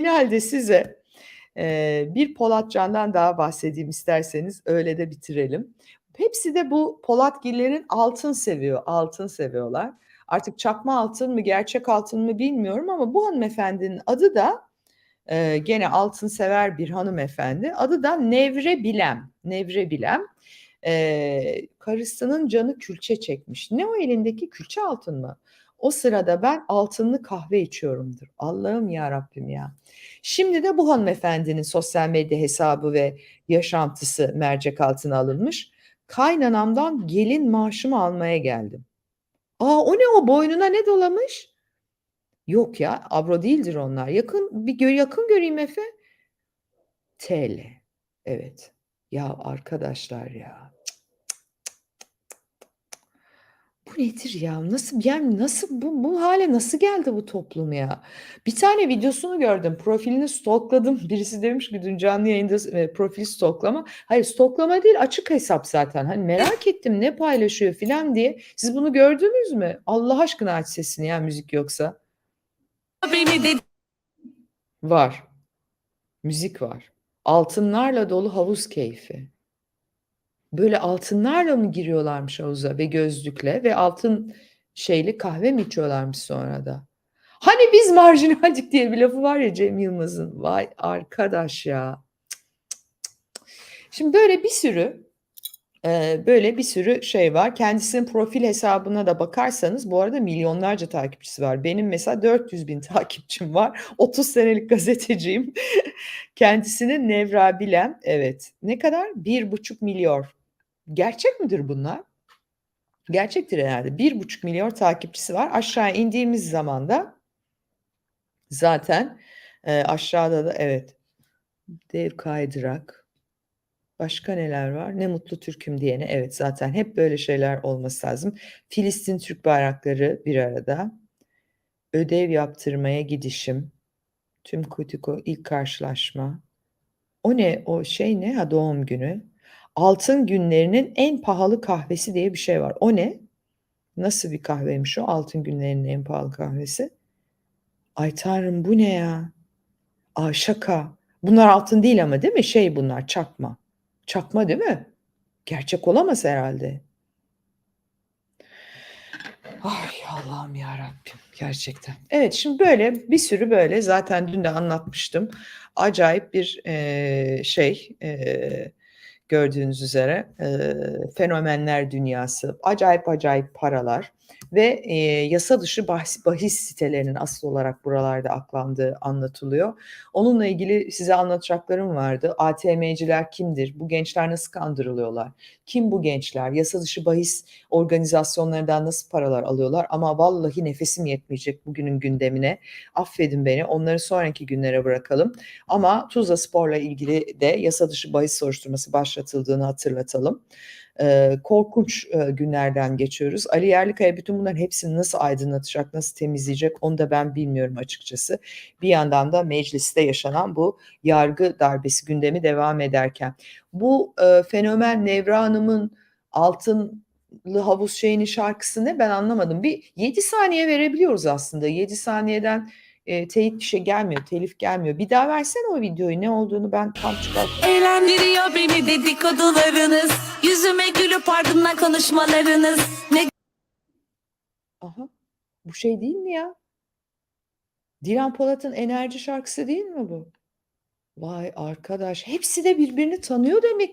Finalde size, eee, bir Polatcan'dan daha bahsedeyim isterseniz, öyle de bitirelim. Hepsi de bu Polatgillerin altın seviyor, altın seviyorlar. Artık çakma altın mı, gerçek altın mı bilmiyorum ama bu hanımefendinin adı da, eee, gene altın sever bir hanımefendi. Adı da Nevre Bilem, Nevre Bilem. Eee, karısının canı külçe çekmiş. Ne o elindeki? Külçe altın mı? O sırada ben altınlı kahve içiyorumdur. Allah'ım yarabbim ya. Şimdi de bu hanımefendinin sosyal medya hesabı ve yaşantısı mercek altına alınmış. "Kaynanamdan gelin maaşımı almaya geldim." A! O ne o? Boynuna ne dolamış? Yok ya, avro değildir onlar. Yakın bir gö yakın göreyim Efe. TL. Evet. Ya arkadaşlar ya. Bu nedir ya? Nasıl yani nasıl bu bu hâle nasıl geldi bu toplum ya? Bir tane videosunu gördüm. Profilini stalkladım. Birisi demiş ki dün canlı yayında eee, profil stalklama. Hayır stalklama değil açık hesap zaten. Hani merak ettim ne paylaşıyor filan diye. Siz bunu gördünüz mü? Allah aşkına aç sesini ya müzik yoksa. Beni de Var. Müzik var. Altınlarla dolu havuz keyfi. Böyle altınlarla mı giriyorlarmış havuza ve gözlükle ve altın şeyli kahve mi içiyorlarmış sonra da? Hani biz marjinaldik diye bir lafı var ya Cem Yılmaz'ın. Vay arkadaş ya. Şimdi böyle bir sürü, eee, böyle bir sürü şey var. Kendisinin profil hesabına da bakarsanız bu arada milyonlarca takipçisi var. Benim mesela 400.000 takipçim var. 30 senelik gazeteciyim. Kendisinin Nevra Bilem. Evet. Ne kadar? 1,5 milyon. Gerçek midir bunlar? Gerçektir herhâlde. 1,5 milyon takipçisi var. Aşağı indiğimiz zaman da zaten, eee, aşağıda da evet, dev kaydırak. Başka neler var? Ne mutlu Türk'üm diyene. Evet, zaten hep böyle şeyler olması lazım. Filistin Türk bayrakları bir arada. Ödev yaptırmaya gidişim. Tüm Kutiko ilk karşılaşma. O ne? O şey ne? Ha, doğum günü. Altın günlerinin en pahalı kahvesi diye bir şey var. O ne? Nasıl bir kahveymiş o? Altın günlerinin en pahalı kahvesi. Ay tanrım bu ne ya? A, şaka. Bunlar altın değil ama değil mi? Şey bunlar çakma. Çakma değil mi? Gerçek olamaz herhâlde. Ay Allah'ım yarabbim gerçekten. Evet, şimdi böyle bir sürü böyle zaten dün de anlatmıştım. Acayip bir, eee, şey, eee, gördüğünüz üzere, eee, fenomenler dünyası, acayip acayip paralar ve, eee, yasa dışı bahs bahis sitelerinin asıl olarak buralarda aklandığı anlatılıyor. Onunla ilgili size anlatacaklarım vardı. ATM'ciler kimdir? Bu gençler nasıl kandırılıyorlar? Kim bu gençler? Yasa dışı bahis organizasyonlarından nasıl paralar alıyorlar? Ama vallahi nefesim yetmeyecek bugünün gündemine. Affedin beni, onları sonraki günlere bırakalım. Ama Tuzlaspor'la ilgili de yasa dışı bahis soruşturması başlatıldığını hatırlatalım. Korkunç, günlerden geçiyoruz. Ali Yerlikaya bütün bunların hepsini nasıl aydınlatacak, nasıl temizleyecek onu da ben bilmiyorum açıkçası. Bir yandan da mecliste yaşanan bu yargı darbesi gündemi devam ederken. Bu, fenomen Nevra Hanım'ın altınlı havuz şeyinin şarkısı ne ben anlamadım. Bir 7 saniye verebiliyoruz aslında. 7 saniyeden, eee, teyit bir şey gelmiyor, telif gelmiyor. Bir daha versene o videoyu. Ne olduğunu ben tam çıkart eğlendiriyor beni dedikodularınız. Yüzüme gülüp ardından konuşmalarınız. Ne Aha. Bu şey değil mi ya? Dilan Polat'ın Enerji şarkısı değil mi bu? Vay arkadaş, hepsi de birbirini tanıyor demek